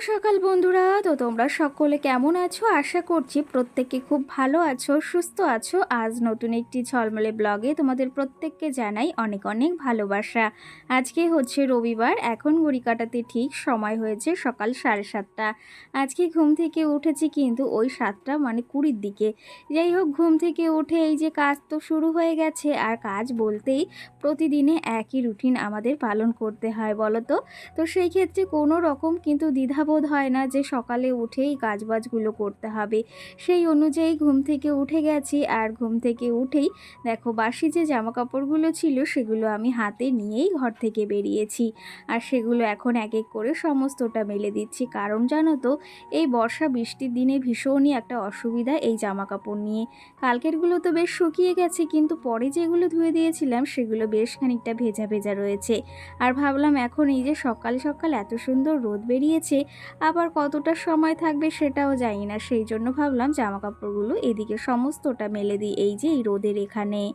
সকাল বন্ধুরা। তো তোমরা সকলে কেমন আছো? আশা করছি প্রত্যেকে খুব ভালো আছো, সুস্থ আছো। আজ নতুন একটি ঝলমলে ব্লগে তোমাদের প্রত্যেককে জানাই অনেক অনেক ভালোবাসা। আজকে হচ্ছে রবিবার, এখন ঘড়ি কাটাতে ঠিক সময় হয়েছে সকাল সাড়ে সাতটা। আজকে ঘুম থেকে উঠেছি কিন্তু ওই সাতটা মানে কুড়ির দিকে। যাই হোক, ঘুম থেকে উঠে এই যে কাজ তো শুরু হয়ে গেছে। আর কাজ বলতেই প্রতিদিনে একই রুটিন আমাদের পালন করতে হয়, বলো তো? তো সেই ক্ষেত্রে কোনো রকম কিন্তু দ্বিধাবোধ হয় না যে সকালে উঠেই কাজবাজগুলো করতে হবে। সেই অনুযায়ী ঘুম থেকে উঠে গেছি আর ঘুম থেকে উঠেই দেখো বাসি যে জামা কাপড়গুলো ছিল সেগুলো আমি হাতে নিয়েই ঘর থেকে বেরিয়েছি। আর সেগুলো এখন এক এক করে সমস্তটা মেলে দিচ্ছি। কারণ জানো তো, এই বর্ষা বৃষ্টির দিনে ভীষণই একটা অসুবিধা এই জামা কাপড় নিয়ে। কালকেরগুলো তো বেশ শুকিয়ে গেছে কিন্তু পরে যেগুলো ধুয়ে দিয়েছিলাম সেগুলো বেশ খানিকটা ভেজা ভেজা রয়েছে। আর ভাবলাম এখন এই যে সকাল সকাল এত সুন্দর রোদ বেরিয়েছে আবার কতটা সময় থাকবে সেটাও জানি না। সেই জন্য ভাবলাম জামা কাপড়গুলো এদিকে সমস্তটা মেলে দিই। এই যে এই রোদের এখানে।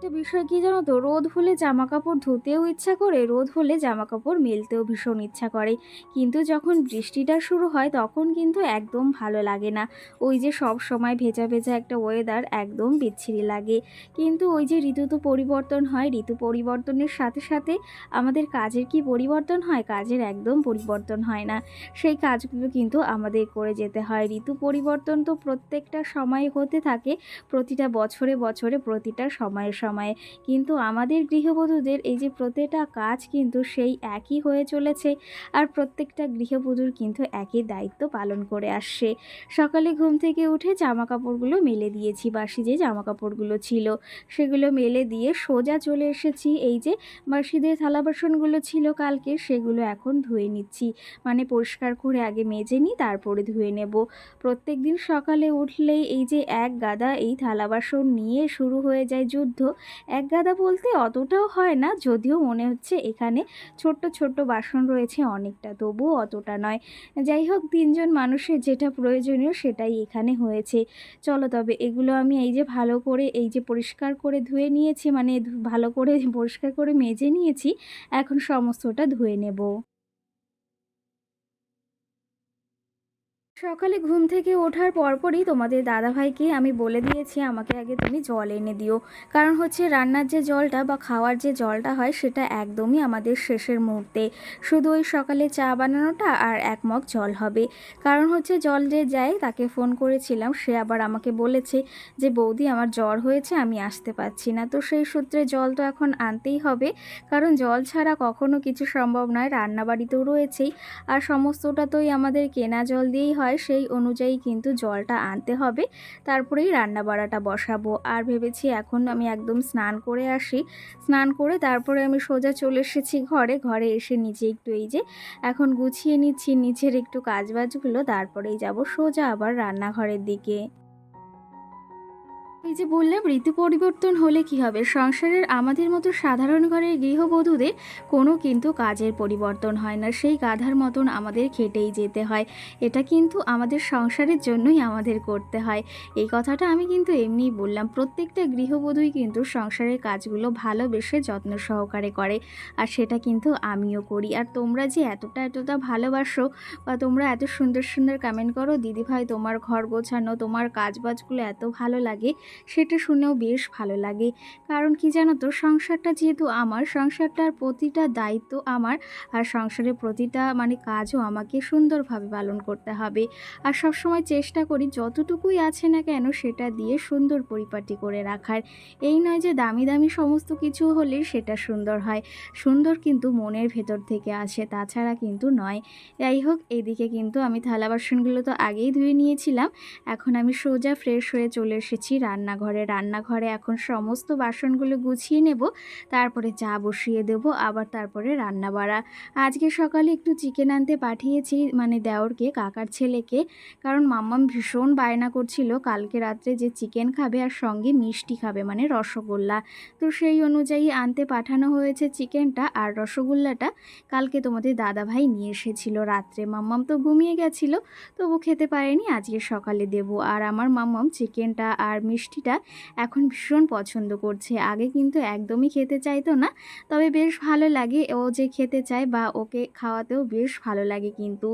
একটা বিষয় কি জানো তো? রোদ হলে জামা কাপড় ধুতেও ইচ্ছা করে, রোদ হলে জামা কাপড় মেলতেও ভীষণ ইচ্ছা করে। কিন্তু যখন বৃষ্টিটা শুরু হয়, তখন কিন্তু একদম ভালো লাগে না। ওই যে সব সময় ভেজা ভেজা একটা ওয়েদার একদম বিচ্ছিরি লাগে। কিন্তু ওই যে ঋতু তো পরিবর্তন হয়, ঋতু পরিবর্তনের সাথে সাথে আমাদের কাজের কি পরিবর্তন হয়? কাজের একদম পরিবর্তন হয় না। সেই কাজগুলো কিন্তু আমাদের করে যেতে হয়। ঋতু পরিবর্তন তো প্রত্যেকটা সময় হতে থাকে। প্রতিটা বছরে বছরে প্রতিটা সময়ে সময়ে। কিন্তু আমাদের গৃহবধূদের এই যে প্রতিটা কাজ কিন্তু সেই একই হয়ে চলেছে। আর প্রত্যেকটা গৃহবধূর কিন্তু একই দায়িত্ব পালন করে আসছে। সকালে ঘুম থেকে উঠে জামা কাপড়গুলো মেলে দিয়েছি, বাসি যে জামা কাপড়গুলো ছিল সেগুলো মেলে দিয়ে সোজা চলে এসেছি। এই যে বাসিদের থালা বাসনগুলো ছিল কালকে সেগুলো এখন ধুয়ে নিচ্ছি। মানে পরিষ্কার করে আগে মেজে নিই, তারপরে ধুয়ে নেব। প্রত্যেক দিন সকালে উঠলেই এই যে এক গাদা এই থালা বাসন নিয়ে শুরু হয়ে যায় যুদ্ধ। এক গাদা বলতে অতটাও হয় না, যদিও মনে হচ্ছে এখানে ছোট্ট ছোট্ট বাসন রয়েছে অনেকটা, তবুও অতটা নয়। যাই হোক, তিনজন মানুষের যেটা প্রয়োজনীয় সেটাই এখানে হয়েছে। চলো তবে এগুলো আমি এই যে ভালো করে, এই যে পরিষ্কার করে ধুয়ে নিয়েছি মানে ভালো করে পরিষ্কার করে মেজে নিয়েছি, এখন সমস্তটা ধুয়ে নেব। সকালে ঘুম থেকে ওঠার পরপরই তোমাদের দাদাভাইকে আমি বলে দিয়েছি, আমাকে আগে তুমি জল এনে দিও। কারণ হচ্ছে রান্নার যে জলটা বা খাওয়ার যে জলটা হয়, সেটা একদমই আমাদের শেষের মুহূর্তে। শুধু ওই সকালে চা বানানোটা আর এক মগ জল হবে। কারণ হচ্ছে জল যে যায়, তাকে ফোন করেছিলাম, সে আবার আমাকে বলেছে যে, বৌদি, আমার জ্বর হয়েছে, আমি আসতে পারছি না। তো সেই সূত্রে জল তো এখন আনতেই হবে। কারণ জল ছাড়া কখনো কিছু সম্ভব নয়, রান্নাবাড়িতেও রয়েছেই। আর সমস্তটা তোই আমাদের কেনা জল দিয়েই হয়। সেই অনুযায়ী কিন্তু জলটা আনতে হবে। তারপরেই রান্না বাড়াটা বসাবো। আর ভেবেছি এখন আমি একদম স্নান করে আসি। স্নান করে তারপরে আমি সোজা চলে এসেছি ঘরে। ঘরে এসে নিচে একটু এই যে এখন গুছিয়ে নিচ্ছি নিচের একটু কাজবাজগুলো। তারপরেই যাব সোজা আবার রান্নাঘরের দিকে। এই যে বললাম, ঋতু পরিবর্তন হলে কি হবে? সংসারের আমাদের মতো সাধারণ ঘরের গৃহবধূদের কোনো কিন্তু কাজের পরিবর্তন হয় না। সেই গাধার মতন আমাদের খেটেই যেতে হয়। এটা কিন্তু আমাদের সংসারের জন্যই আমাদের করতে হয়। এই কথাটা আমি কিন্তু এমনিই বললাম। প্রত্যেকটা গৃহবধূই কিন্তু সংসারের কাজগুলো ভালোবেসে যত্ন সহকারে করে, আর সেটা কিন্তু আমিও করি। আর তোমরা যে এতটা এতটা ভালোবাসো বা তোমরা এত সুন্দর সুন্দর কমেন্ট করো, দিদিভাই তোমার ঘর গোছানো, তোমার কাজবাজগুলো এত ভালো লাগে সেটা শুনেও বেশ ভালো লাগে। কারণ কি জানো তো, সংসারটা যেহেতু আমার, সংসারটার প্রতিটা দায়িত্ব আমার, আর সংসারের প্রতিটা মানে কাজও আমাকে সুন্দরভাবে পালন করতে হবে। আর সবসময় চেষ্টা করি যতটুকুই আছে না কেন সেটা দিয়ে সুন্দর পরিপাটি করে রাখার। এই নয় যে দামি দামি সমস্ত কিছু হলে সেটা সুন্দর হয়। সুন্দর কিন্তু মনের ভেতর থেকে আসে, তাছাড়া কিন্তু নয়। যাই হোক, এদিকে কিন্তু আমি থালা বাসনগুলো তো আগেই ধুয়ে নিয়েছিলাম। এখন আমি সোজা ফ্রেশ হয়ে চলে এসেছি রান্নাঘরে রান্নাঘরে এখন সমস্ত বাসনগুলো গুছিয়ে নেব। তারপরে চা বসিয়ে দেব, আবার তারপরে রান্না বাড়া আজকে সকালে একটু চিকেন আনতে পাঠিয়েছি মানে দেওরকে, কাকার ছেলেকে। কারণ মাম্মাম ভীষণ বায়না করছিল, কালকে রাত্রে যে চিকেন খাবে আর সঙ্গে মিষ্টি খাবে মানে রসগোল্লা। তো সেই অনুযায়ী আনতে পাঠানো হয়েছে চিকেনটা আর রসগোল্লাটা। কালকে তোমাদের দাদাভাই নিয়ে এসেছিল রাত্রে। মাম্মাম তো ঘুমিয়ে গেছিল, তবু খেতে পারেনি, আজকে সকালে দেব। আর আমার মাম্মাম চিকেনটা আর মিষ্টি মিষ্টিটা এখন ভীষণ পছন্দ করছে। আগে কিন্তু একদমই খেতে চাইতো না, তবে বেশ ভালো লাগে। ও যে খেতে চায় বা ওকে খাওয়াতেও বেশ ভালো লাগে কিন্তু।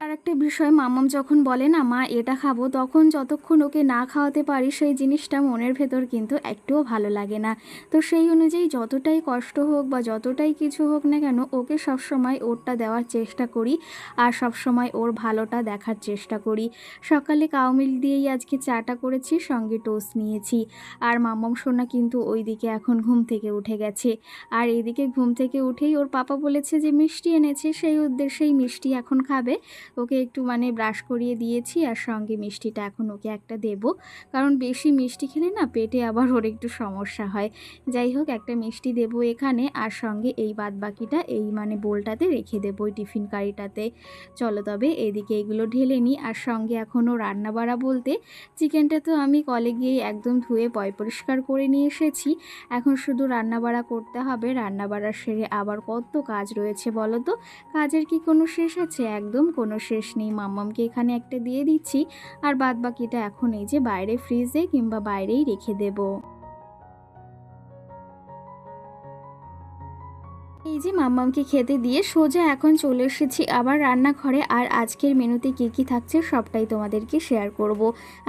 আর একটা বিষয় মাম্মাম যখন বলে না, মা, এটা খাব, তখন যতক্ষণ ওকে না খাওয়াতে পারি, সেই জিনিসটা মনের ভেতর কিন্তু একটুও ভালো লাগে না। তো সেই অনুযায়ী যতটাই কষ্ট হোক বা যতটাই কিছু হোক না কেন, ওকে সবসময় ওরটা দেওয়ার চেষ্টা করি আর সবসময় ওর ভালোটা দেখার চেষ্টা করি। সকালে কাউ মিল্ক দিয়েই আজকে চাটা করেছি, সঙ্গে টোস্ট নিয়েছি। আর মাম্মাম সোনা কিন্তু ওইদিকে এখন ঘুম থেকে উঠে গেছে। আর এদিকে ঘুম থেকে উঠেই ওর পাপা বলেছে যে, মিষ্টি এনেছে। সেই উদ্দেশ্যেই মিষ্টি এখন খাবে। ওকে একটু মানে ব্রাশ করিয়ে দিয়েছি আর সঙ্গে মিষ্টিটা এখন ওকে একটা দেব। কারণ বেশি মিষ্টি খেলে না পেটে আবার ওর একটু সমস্যা হয়। যাই হোক, একটা মিষ্টি দেব এখানে আর সঙ্গে এই বাদ বাকিটা এই মানে বোলটাতে রেখে দেবো ওই টিফিন কারিটাতে। চলো তবে এদিকে এগুলো ঢেলে নিই আর সঙ্গে এখনও রান্না বাড়া বলতে চিকেনটা তো আমি কলে গিয়ে একদম ধুয়ে পয় পরিষ্কার করে নিয়ে এসেছি। এখন শুধু রান্না বাড়া করতে হবে। রান্না বাড়া সেরে আবার কত কাজ রয়েছে বলো তো? কাজের কি কোনো শেষ আছে? একদম কোনো শেষ নেই। মাম্মামকে এখানে একটা দিয়ে দিচ্ছি। আর বাদ বাকিটা এখন এই যে বাইরে ফ্রিজে কিংবা বাইরেই রেখে দেবো। এই যে মাম্মামকে খেতে দিয়ে সোজা এখন চলে এসেছি। আবার রান্নাঘরে আর আজকের মেনুতে কী কী থাকছে সবটাই তোমাদেরকে শেয়ার করব।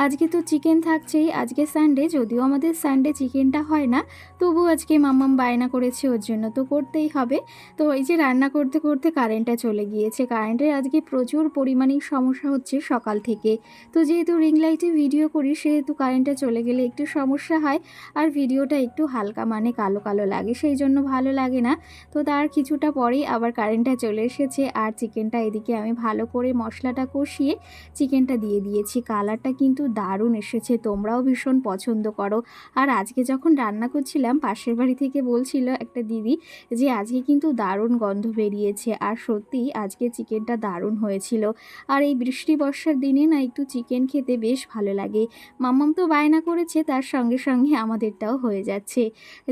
আজকে তো চিকেন থাকছেই, আজকে সানডে যদিও আমাদের সানডে চিকেনটা হয় না, তবু আজকে মাম্মাম বায়না করেছে, ওর জন্য তো করতেই হবে। তো এই যে রান্না করতে করতে কারেন্টটা চলে গিয়েছে। কারেন্টের আজকে প্রচুর পরিমাণে সমস্যা হচ্ছে সকাল থেকে। তো যেহেতু রিং লাইটে ভিডিও করি, সেহেতু কারেন্টটা চলে গেলে একটু সমস্যা হয়, আর ভিডিওটা একটু হালকা মানে কালো কালো লাগে, সেই জন্য ভালো লাগে না। তো তার কিছুটা পরেই আবার কারেন্টটা চলে এসেছে। আর চিকেনটা এদিকে আমি ভালো করে মশলাটা কষিয়ে চিকেনটা দিয়ে দিয়েছি। কালারটা কিন্তু দারুণ এসেছে। তোমরাও ভীষণ পছন্দ করো। আর আজকে যখন রান্না করছিলাম, পাশের বাড়ি থেকে বলছিল একটা দিদি যে, আজকে কিন্তু দারুণ গন্ধ বেরিয়েছে। আর সত্যি আজকে চিকেনটা দারুণ হয়েছিল। আর এই বৃষ্টি বর্ষার দিনে না একটু চিকেন খেতে বেশ ভালো লাগে। মাম্মাম তো বায়না করেছে, তার সঙ্গে সঙ্গে আমাদেরটাও হয়ে যাচ্ছে।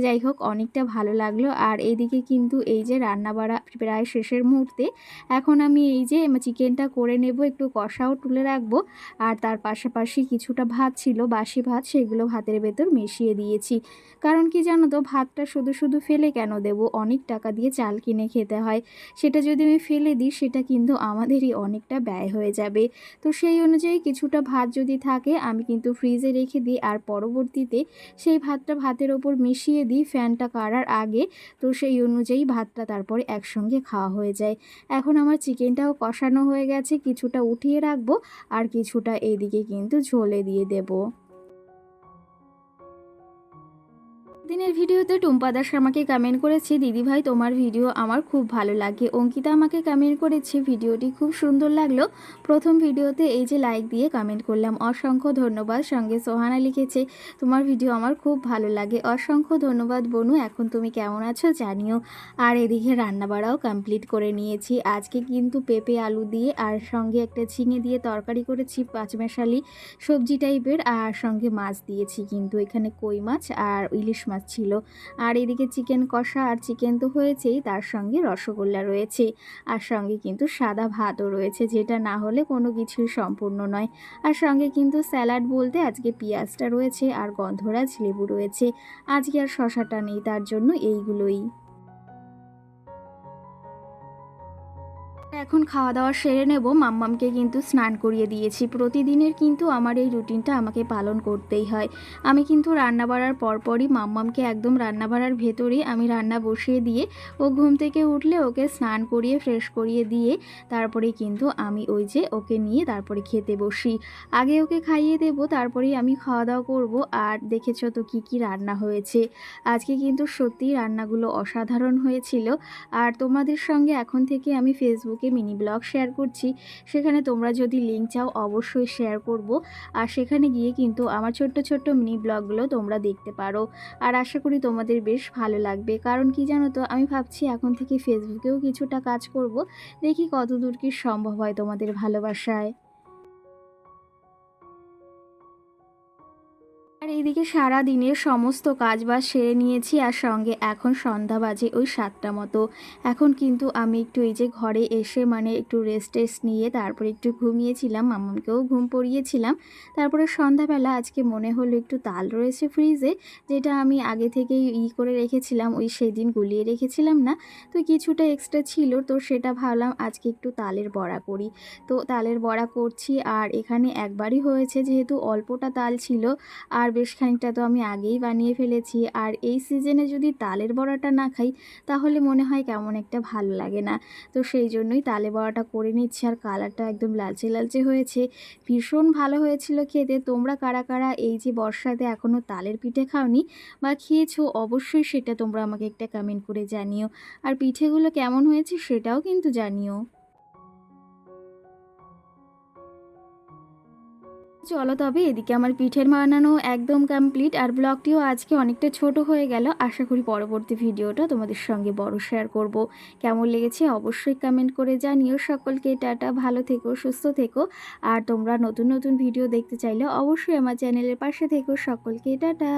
যাই হোক, অনেকটা ভালো লাগল। আর এদিকে কিন্তু এই যে রান্না বাড়া প্রায় শেষের মুহূর্তে, এখন আমি এই যে চিকেনটা করে নেব, একটু কষাও তুলে রাখব। আর তার পাশাপাশি কিছুটা ভাত ছিল, বাসি ভাত, সেগুলো ভাতের ভেতর মিশিয়ে দিয়েছি। কারণ কি জানো তো, ভাতটা শুধু শুধু ফেলে কেন দেব? অনেক টাকা দিয়ে চাল কিনে খেতে হয়। সেটা যদি আমি ফেলে দিই, সেটা কিন্তু আমাদেরই অনেকটা ব্যয় হয়ে যাবে। তো সেই অনুযায়ী কিছুটা ভাত যদি থাকে, আমি কিন্তু ফ্রিজে রেখে দিই। আর পরবর্তীতে সেই ভাতটা ভাতের ওপর মিশিয়ে দিই, ফ্যানটা কাড়ার আগে। তো সেই অনুযায়ী ভাতটা তারপরে একসঙ্গে খাওয়া হয়ে যায়। এখন আমার চিকেনটাও কষানো হয়ে গেছে, কিছুটা উঠিয়ে রাখব আর কিছুটা এইদিকে কিন্তু ঝোলে দিয়ে দেবো। দিনের ভিডিওতে টুম্পা দাস আমাকে কমেন্ট করেছে দিদিভাই তোমার ভিডিও আমার খুব ভালো লাগে। অঙ্কিতা আমাকে কমেন্ট করেছে, ভিডিওটি খুব সুন্দর লাগল। প্রথম ভিডিওতে এই যে লাইক দিয়ে কমেন্ট করলাম, অসংখ্য ধন্যবাদ। সঙ্গে সোহানা লিখেছে, তোমার ভিডিও আমার খুব ভালো লাগে। অসংখ্য ধন্যবাদ বনু, এখন তুমি কেমন আছো জানিও। আর এদিকে রান্নাবাড়াও কমপ্লিট করে নিয়েছি। আজকে কিন্তু পেঁপে, আলু দিয়ে আর সঙ্গে একটা ঝিঙে দিয়ে তরকারি করেছি, পাঁচমেশালি সবজি টাইপের আর সঙ্গে মাছ দিয়েছি কিন্তু এখানে কই মাছ আর ইলিশ মাছ। ছিল। আর এদিকে চিকেন কষা আর চিকেন তো হয়েছেই, তার সঙ্গে রসগোল্লা রয়েছে। আর সঙ্গে কিন্তু সাদা ভাতও রয়েছে, যেটা না হলে কোনো কিছুই সম্পূর্ণ নয়। আর সঙ্গে কিন্তু স্যালাড বলতে আজকে পেঁয়াজটা রয়েছে আর গন্ধরাজ লেবু রয়েছে। আজকে আর শশাটা নেই, তার জন্য এইগুলোই। এখন খাওয়া দাওয়া সেরে নেব। মাম্মামকে কিন্তু স্নান করিয়ে দিয়েছি। প্রতিদিনের কিন্তু আমার এই রুটিনটা আমাকে পালন করতেই হয়। আমি কিন্তু রান্না বাড়ার পরপরই মাম্মামকে একদম রান্না বাড়ার ভেতরেই আমি রান্না বসিয়ে দিয়ে, ও ঘুম থেকে উঠলে ওকে স্নান করিয়ে ফ্রেশ করিয়ে দিয়ে তারপরে কিন্তু আমি ওই যে ওকে নিয়ে তারপরে খেতে বসি। আগে ওকে খাইয়ে দেবো, তারপরেই আমি খাওয়া দাওয়া করব। আর দেখেছ তো কি কি রান্না হয়েছে? আজকে কিন্তু সত্যিই রান্নাগুলো অসাধারণ হয়েছিল। আর তোমাদের সঙ্গে এখন থেকে আমি ফেসবুকে মিনি ব্লগ শেয়ার করছি। সেখানে তোমরা যদি লিঙ্ক চাও, অবশ্যই শেয়ার করব। আর সেখানে গিয়ে কিন্তু আমার ছোট্ট ছোট্ট মিনি ব্লগগুলো তোমরা দেখতে পারো। আর আশা করি তোমাদের বেশ ভালো লাগবে। কারণ কি জানো তো, আমি ভাবছি এখন থেকে ফেসবুকেও কিছুটা কাজ করব। দেখি কত দূর কি সম্ভব হয় তোমাদের ভালোবাসায়। আর এইদিকে সারা দিনের সমস্ত কাজ বাজ সেরে নিয়েছি আর সঙ্গে এখন সন্ধ্যা বাজে ওই সাতটা মতো। এখন কিন্তু আমি একটু এই যে ঘরে এসে মানে একটু রেস্ট টেস্ট নিয়ে তারপরে একটু ঘুমিয়েছিলাম মামামকেও ঘুম পড়িয়েছিলাম। তারপরে সন্ধ্যাবেলা আজকে মনে হলো একটু তাল রয়েছে ফ্রিজে যেটা আমি আগে থেকেই ই করে রেখেছিলাম, ওই সেদিন গুলিয়ে রেখেছিলাম না। তো কিছুটা এক্সট্রা ছিল, তো সেটা ভাবলাম আজকে একটু তালের বড়া করি। তো তালের বড়া করছি আর এখানে একবারই হয়েছে যেহেতু অল্পটা তাল ছিল। আর বেশ খানিকটা তো আমি আগেই বানিয়ে ফেলেছি। আর এই সিজনে যদি তালের বড়াটা না খাই, তাহলে মনে হয় কেমন একটা ভালো লাগে না। তো সেই জন্যই তালে বড়াটা করে নিচ্ছি আর কালারটা একদম লালচে লালচে হয়েছে। ভীষণ ভালো হয়েছিল খেতে। তোমরা কারা কারা এই যে বর্ষাতে এখনও তালের পিঠে খাওনি বা খেয়েছো, অবশ্যই সেটা তোমরা আমাকে একটা কমেন্ট করে জানিও। আর পিঠেগুলো কেমন হয়েছে সেটাও কিন্তু জানিও। চলো তবে এদিকে আমার পিঠের বানানো একদম কমপ্লিট আর ব্লগটিও আজকে অনেকটা ছোট হয়ে গেল। আশা করি পরবর্তী ভিডিওটা তোমাদের সঙ্গে বড় শেয়ার করব। কেমন লেগেছে অবশ্যই কমেন্ট করে জানিও। সকলকে টাটা, ভালো থেকো, সুস্থ থেকো। আর তোমরা নতুন নতুন ভিডিও দেখতে চাইলে অবশ্যই আমার চ্যানেলের পাশে থেকো। সকলকে টাটা।